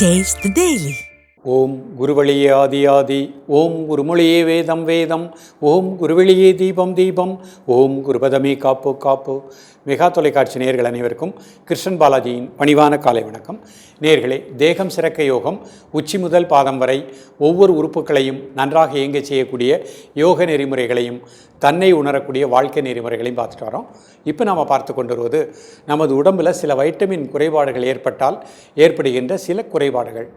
Taste the Daily. ஓம் குருவழியே ஆதி ஆதி ஓம் குருமொழியே வேதம் வேதம் ஓம் குருவெளியே தீபம் தீபம் ஓம் குருபதமே காப்பு காப்பு. மெகா தொலைக்காட்சி நேர்கள் அனைவருக்கும் கிருஷ்ணன் பாலாஜியின் பணிவான காலை வணக்கம். நேர்களே தேகம் சிறக்க யோகம் உச்சி முதல் பாதம் வரை ஒவ்வொரு உறுப்புகளையும் நன்றாக இயங்க செய்யக்கூடிய யோக நெறிமுறைகளையும் தன்னை உணரக்கூடிய வாழ்க்கை நெறிமுறைகளையும் பார்த்துட்டு வரோம். இப்போ நாம் பார்த்து கொண்டு வருவது நமது உடம்பில் சில வைட்டமின் குறைபாடுகள் ஏற்பட்டால் ஏற்படுகின்ற சில குறைபாடுகள்.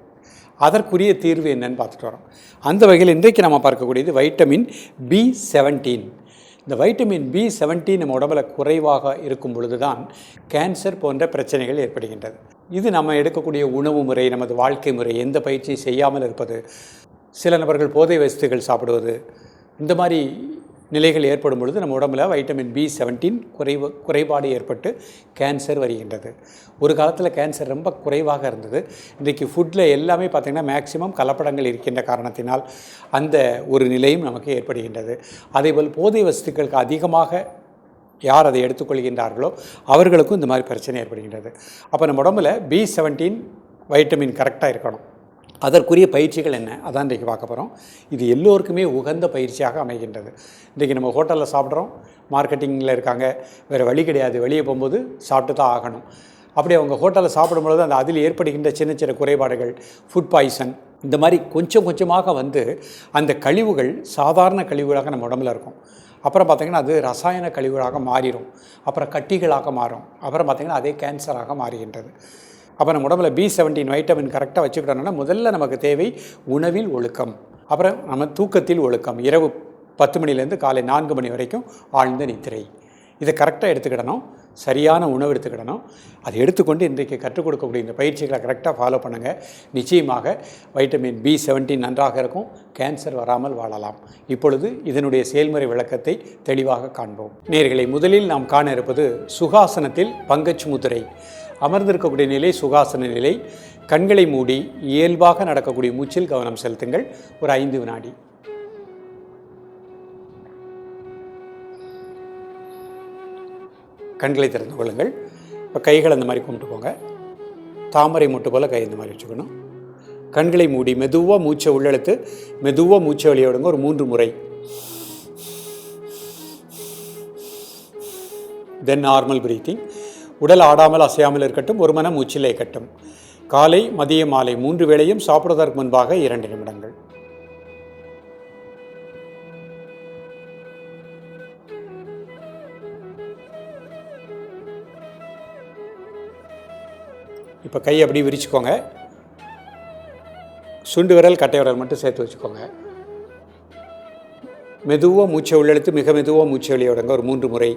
அதற்குரிய தீர்வு என்னன்னு பார்த்துட்டு வரோம். அந்த வகையில் இன்றைக்கு நம்ம பார்க்கக்கூடியது வைட்டமின் பி செவன்டீன். இந்த வைட்டமின் பி செவன்டீன் நம்ம உடம்புல குறைவாக இருக்கும் பொழுது தான் கேன்சர் போன்ற பிரச்சனைகள் ஏற்படுகின்றது. இது நம்ம எடுக்கக்கூடிய உணவு முறை நமது வாழ்க்கை முறை எந்த பயிற்சி செய்யாமல் இருப்பது சில நபர்கள் போதை வஸ்துகள் சாப்பிடுவது இந்த மாதிரி நிலைகள் ஏற்படும் பொழுது நம்ம உடம்பில் வைட்டமின் பி செவன்டீன் குறைவு குறைபாடு ஏற்பட்டு கேன்சர் வருகின்றது. ஒரு காலத்தில் கேன்சர் ரொம்ப குறைவாக இருந்தது. இன்றைக்கு ஃபுட்டில் எல்லாமே பார்த்திங்கன்னா மேக்சிமம் கலப்படங்கள் இருக்கின்ற காரணத்தினால் அந்த ஒரு நிலையும் நமக்கு ஏற்படுகின்றது. அதேபோல் போதை வஸ்துக்களுக்கு அதிகமாக யார் அதை எடுத்துக்கொள்கின்றார்களோ அவர்களுக்கும் இந்த மாதிரி பிரச்சனை ஏற்படுகின்றது. அப்போ நம்ம உடம்புல பி செவன்டீன் வைட்டமின் கரெக்டாக இருக்கணும். அதற்குரிய பயிற்சிகள் என்ன? அதான் இன்றைக்கி பார்க்க போகிறோம் இது எல்லோருக்குமே உகந்த பயிற்சியாக அமைகின்றது. இன்றைக்கி நம்ம ஹோட்டலில் சாப்பிட்றோம். மார்க்கெட்டிங்கில் இருக்காங்க. வேறு வழி கிடையாது. வெளியே போகும்போது சாப்பிட்டு தான் ஆகணும். அப்படி அவங்க ஹோட்டலில் சாப்பிடும்பொழுது அந்த அதில் ஏற்படுகின்ற சின்ன சின்ன குறைபாடுகள் ஃபுட் பாய்சன் இந்த மாதிரி கொஞ்சம் கொஞ்சமாக வந்து அந்த கழிவுகள் சாதாரண கழிவுகளாக நம்ம உடம்புல இருக்கும். அப்புறம் பார்த்திங்கன்னா அது ரசாயன கழிவுகளாக மாறிடும் அப்புறம் கட்டிகளாக மாறும். அப்புறம் பார்த்திங்கன்னா அதே கேன்சராக மாறுகின்றது. அப்போ நம்ம உடம்புல பி செவன்டீன் வைட்டமின் கரெக்டாக வச்சுக்கிட்டோம்னா முதல்ல நமக்கு தேவை உணவில் ஒழுக்கம். அப்புறம் நம்ம தூக்கத்தில் ஒழுக்கம். இரவு பத்து மணிலேருந்து காலை நான்கு மணி வரைக்கும் ஆழ்ந்த நித்திரை. இதை கரெக்டாக எடுத்துக்கிடணும். சரியான உணவு எடுத்துக்கிடணும். அதை எடுத்துக்கொண்டு இன்றைக்கு கற்றுக் கொடுக்கக்கூடிய இந்த பயிற்சிகளை கரெக்டாக ஃபாலோ பண்ணுங்கள் நிச்சயமாக வைட்டமின் பி செவன்டீன் நன்றாக இருக்கும். கேன்சர் வராமல் வாழலாம். இப்பொழுது இதனுடைய செயல்முறை விளக்கத்தை தெளிவாக காண்போம். நேர்களை முதலில் நாம் காண இருப்பது சுகாசனத்தில் பங்கச்சு முதிரை. அமர்ந்திருக்கக்கூடிய நிலை சுகாசன நிலை கண்களை மூடி இயல்பாக நடக்கக்கூடிய மூச்சில் கவனம் செலுத்துங்கள். ஒரு ஐந்து வினாடி. கண்களை திறந்து கொள்ளுங்கள். இப்போ கைகள் அந்த மாதிரி கும்பிட்டு போங்க. தாமரை மூட்டு போல் கை இந்த மாதிரி வச்சுக்கணும். கண்களை மூடி மெதுவாக மூச்சை உள்ளெழுத்து மெதுவாக மூச்சை வெளியே விடுங்க. ஒரு மூன்று முறை. தென் நார்மல் பிரீத்திங் உடல் ஆடாமல் அசையாமல் இருக்கட்டும் ஒரு மன மூச்சில் இருக்கட்டும். காலை மதிய மாலை மூன்று வேளையும் சாப்பிடுவதற்கு முன்பாக இரண்டு நிமிடங்கள். இப்போ கை அப்படி விரிச்சுக்கோங்க. சுண்டு விரல் கட்டை விரல் மட்டும் சேர்த்து வச்சுக்கோங்க. மெதுவாக மூச்சை உள்ளெழுத்து மிக மெதுவாக மூச்சை வெளியே விடுங்க. ஒரு மூன்று முறை.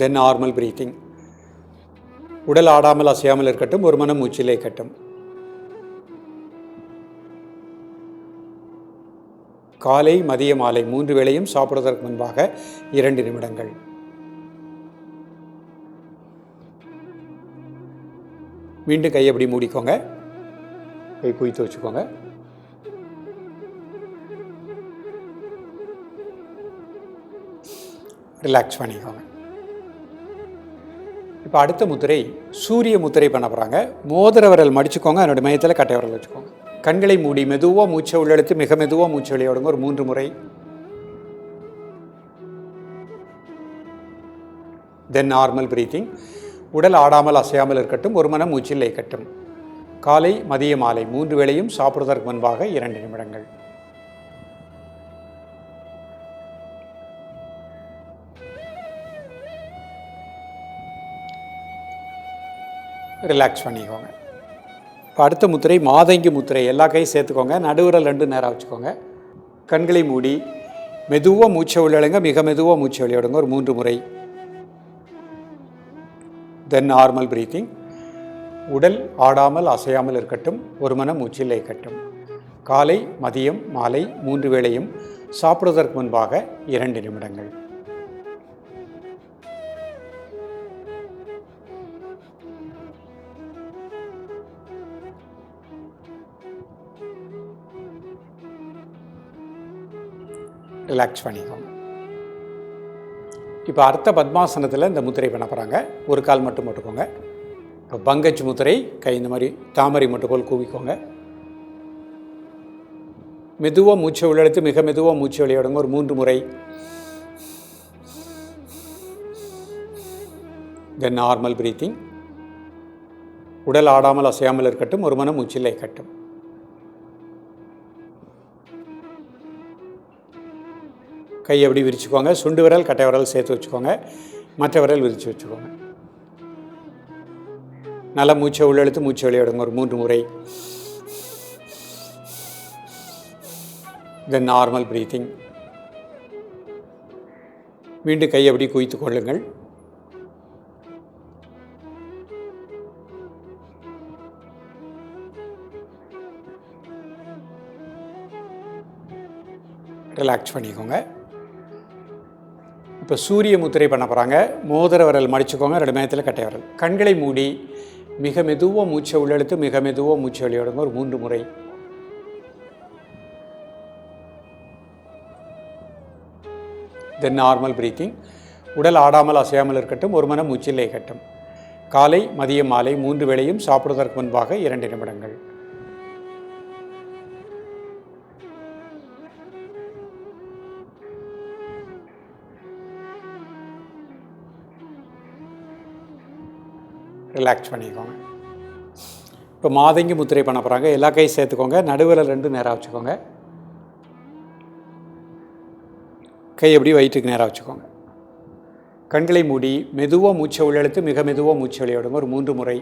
தென் நார்மல் பிரீத்திங் உடல் ஆடாமல் அசையாமல் இருக்கட்டும் ஒரு மனம் மூச்சிலே கட்டும் காலை மதிய மாலை மூன்று வேளையும் சாப்பிடுவதற்கு முன்பாக இரண்டு நிமிடங்கள். மீண்டும் கை அப்படி மூடிக்கோங்க. கை குவித்து வச்சுக்கோங்க. ரிலாக்ஸ் பண்ணிக்கோங்க. இப்போ அடுத்த முத்திரை சூரிய முத்திரை பண்ண போகிறாங்க மோதிர விரல் மடிச்சுக்கோங்க. அதனுடைய மையத்தில் கட்டை விரல் வச்சுக்கோங்க. கண்களை மூடி மெதுவாக மூச்சை உள்ளெடுத்து மிக மெதுவாக மூச்சை வெளியே ஒரு மூன்று முறை. தென் நார்மல் பிரீத்திங் உடல் ஆடாமல் அசையாமல் இருக்கட்டும். ஒரு மனம் மூச்சில் கட்டும். காலை மதிய மாலை. மூன்று வேளையும் சாப்பிடுவதற்கு முன்பாக இரண்டு நிமிடங்கள். ரிலாக்ஸ் பண்ணிக்கோங்க. இப்போ அடுத்த முத்திரை மாதங்கி முத்திரை எல்லா கையும் சேர்த்துக்கோங்க. நடுவுரல் ரெண்டு நேரம் வச்சுக்கோங்க. கண்களை மூடி மெதுவாக மூச்சை உள்ளழுங்க மிக மெதுவாக மூச்சை வெளியிடுங்க ஒரு மூன்று முறை. தென் நார்மல் பிரீத்திங் உடல் ஆடாமல் அசையாமல் இருக்கட்டும். ஒரு மன மூச்சில் இருக்கட்டும் காலை மதியம் மாலை மூன்று வேளையும் சாப்பிடுவதற்கு முன்பாக இரண்டு நிமிடங்கள். ரிலாக்ஸ் பண்ணிக்கோங்க. இப்போ அர்த்த பத்மாசனத்தில் இந்த முத்திரை பண்ண போகிறாங்க ஒரு கால் மட்டும் போட்டுக்கோங்க. இப்போ பங்கஜ் முத்திரை கை இந்த மாதிரி தாமரை மட்டும் போல் கூவிக்கோங்க. மெதுவாக மூச்சை உள்ளெடுத்து மிக மெதுவாக மூச்சு விளையாடுங்க. ஒரு மூன்று முறை. தென் நார்மல் பிரீத்திங் உடல் ஆடாமல் அசையாமல் இருக்கட்டும். ஒரு மனம் மூச்சில்லை கட்டும் கை எப்படி விரிச்சுக்கோங்க. சுண்டு விரல் கட்டை விரல் சேர்த்து வச்சுக்கோங்க. மற்ற விரல் விரித்து வச்சுக்கோங்க. நல்லா மூச்சை உள்ளெழுத்து மூச்சை வெளியிடுங்க ஒரு மூன்று முறை. தென் நார்மல் ப்ரீத்திங் மீண்டும் கை எப்படி குவித்து கொள்ளுங்கள். ரிலாக்ஸ் பண்ணிக்கோங்க. இப்போ சூரிய முத்திரை பண்ண போகிறாங்க மோதிர விரல் மடிச்சுக்கோங்க ரெண்டு மேத்தில் கட்டை விரல். கண்களை மூடி மிக மெதுவாக மூச்சை உள்ளெடுத்து மிக மெதுவாக மூச்சை வெளியிடுங்க. ஒரு மூன்று முறை. தென் நார்மல் பிரீத்திங் உடல் ஆடாமல் அசையாமல் இருக்கட்டும் ஒரு மனம் மூச்சில் கட்டும். காலை மதியம் மாலை மூன்று வேளையும் சாப்பிடுவதற்கு முன்பாக இரண்டு நிமிடங்கள். ரிலாக்ஸ் பண்ணிக்கோங்க. இப்போ மாதங்கி முத்திரை பண்ண போகிறாங்க எல்லா கையும் சேர்த்துக்கோங்க. நடுவில் ரெண்டு நேராக வச்சுக்கோங்க. கை எப்படி வயிற்றுக்கு நேராக வச்சுக்கோங்க. கண்களை மூடி மெதுவாக மூச்சை உள்ளெழுத்து மிக மெதுவாக மூச்சை வெளியிடுங்க. ஒரு மூன்று முறை.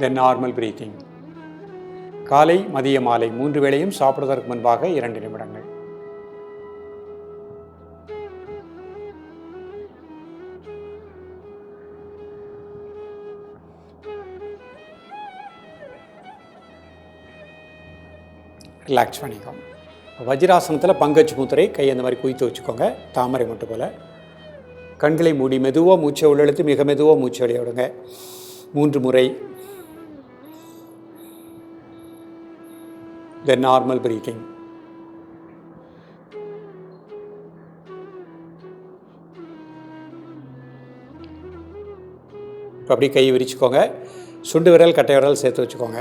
தென் நார்மல் பிரீத்திங் காலை மதிய மாலை மூன்று வேளையும் சாப்பிடுவதற்கு முன்பாக இரண்டு நிமிடங்கள். ரிலாக்ஸ் பண்ணிக்கோங்க வஜ்ராசனத்தில் பங்கஜ் முத்திரை கை அந்த மாதிரி குவித்து வச்சுக்கோங்க. தாமரை மட்டும் போல். கண்களை மூடி மெதுவாக மூச்சை உள்ளெழுத்து மிக மெதுவாக மூச்சு வெளிய விடுங்க மூன்று முறை. த நார்மல் பிரீத்திங் அப்படி கை விரிச்சுக்கோங்க. சுண்டு விரல் கட்டை விரல் சேர்த்து வச்சுக்கோங்க.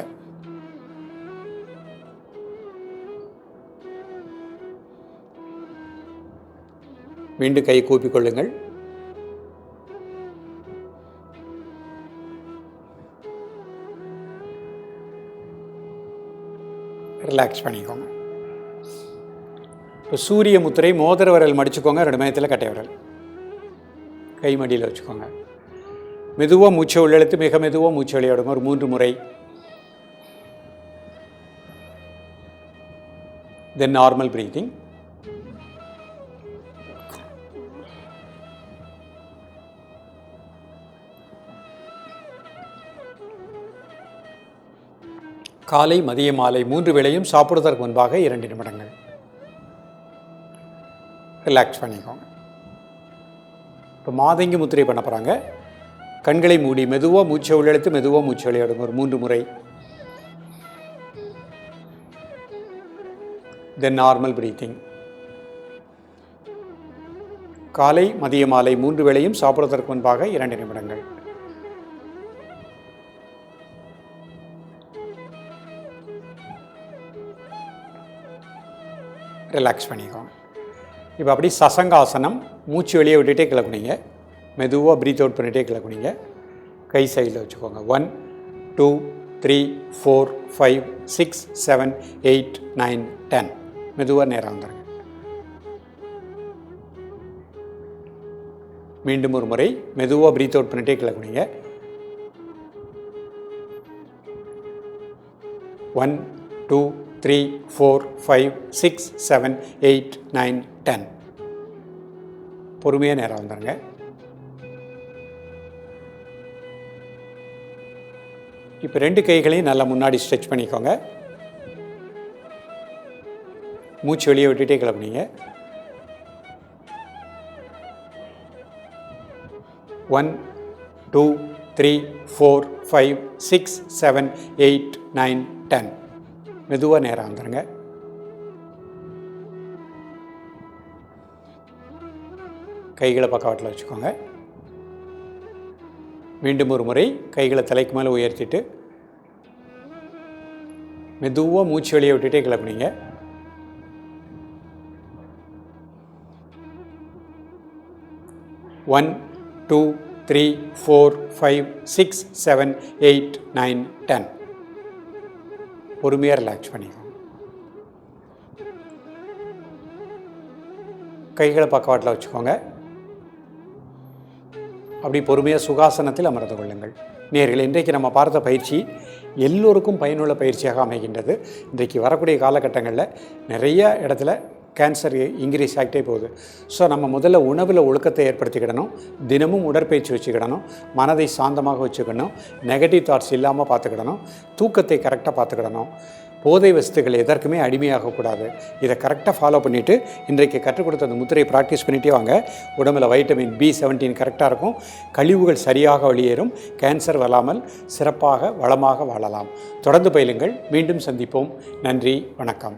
மீண்டும் கை கூப்பிக் கொள்ளுங்கள். ரிலாக்ஸ் பண்ணிக்கோங்க. இப்போ சூரிய முத்திரை மோதிர விரல் மடிச்சுக்கோங்க ரெண்டு மயத்தில் கட்டை விரல். கை மடியில் வச்சுக்கோங்க. மெதுவாக மூச்சை உள்ளெழுத்து மிக மெதுவாக மூச்சு விளையாடுங்க ஒரு மூன்று முறை. தென் நார்மல் பிரீத்திங் காலை மதிய மாலை மூன்று வேளையும் சாப்பிடுவதற்கு முன்பாக இரண்டு நிமிடங்கள். ரிலாக்ஸ் பண்ணிக்கோங்க. இப்போ மாதங்கி முத்திரை பண்ண போகிறாங்க கண்களை மூடி மெதுவாக மூச்சை உள்ளெடுத்து மெதுவாக மூச்சை விளையாடுங்க. ஒரு மூன்று முறை. தென் நார்மல் பிரீத்திங் காலை மதிய மாலை மூன்று வேளையும் சாப்பிடுவதற்கு முன்பாக இரண்டு நிமிடங்கள். ரிலாக்ஸ் பண்ணிக்கோங்க. இப்போ அப்படி சசங்காசனம் மூச்சு வெளியே விட்டுட்டே கிளக்குனீங்க மெதுவாக ப்ரீத் அவுட் பண்ணிகிட்டே கிளக்குனீங்க கை சைடில் வச்சுக்கோங்க. One two three four five six seven eight nine ten மெதுவாக நேரம் வந்துடுங்க மீண்டும் ஒரு முறை மெதுவாக ப்ரீத் அவுட் பண்ணிகிட்டே கிளக்குனீங்க one two three four five six seven eight nine ten பொறுமையாக நேரம் வந்துடுங்க இப்போ ரெண்டு கைகளையும் நல்லா முன்னாடி ஸ்ட்ரெச் பண்ணிக்கோங்க. மூச்சு வெளியே விட்டுட்டே கிளம்புனீங்க. One two three four five six seven eight nine ten மெதுவாக நேரம் வந்துடுங்க கைகளை பக்கவாட்டில் வச்சுக்கோங்க. மீண்டும் ஒரு முறை கைகளை தலைக்கு மேலே உயர்த்திட்டு மெதுவாக மூச்சு வெளியே விட்டுட்டே கிளப்புனீங்க. One two three four five six seven eight nine ten. பொறுமையாக ரிலாக்ஸ் பண்ணிக்கோங்க கைகளை பக்கவாட்டில் வச்சுக்கோங்க. அப்படி பொறுமையாக சுகாசனத்தில் அமர்ந்து கொள்ளுங்கள். நேர்கள் இன்றைக்கு நம்ம பார்த்த பயிற்சி எல்லோருக்கும் பயனுள்ள பயிற்சியாக அமைகின்றது. இன்றைக்கு வரக்கூடிய காலகட்டங்களில் நிறைய இடத்துல கேன்சர் இன்க்ரீஸ் ஆகிட்டே போகுது. ஸோ நம்ம முதல்ல உணவில் ஒழுக்கத்தை ஏற்படுத்திக்கிடணும். தினமும் உடற்பயிற்சி வச்சுக்கிடணும். மனதை சாந்தமாக வச்சுக்கணும் நெகட்டிவ் தாட்ஸ் இல்லாமல் பார்த்துக்கிடணும். தூக்கத்தை கரெக்டாக பார்த்துக்கிடணும். போதை வஸ்துகள் எதற்குமே அடிமையாகக்கூடாது. இதை கரெக்டாக ஃபாலோ பண்ணிவிட்டு இன்றைக்கு கற்றுக் கொடுத்த அந்த முத்திரையை ப்ராக்டிஸ் பண்ணிகிட்டே வாங்க. உடம்புல வைட்டமின் பி செவன்டீன் கரெக்டாக இருக்கும். கழிவுகள் சரியாக வெளியேறும். கேன்சர் வராமல் சிறப்பாக வளமாக வாழலாம். தொடர்ந்து பயிலுங்கள். மீண்டும் சந்திப்போம். நன்றி. வணக்கம்.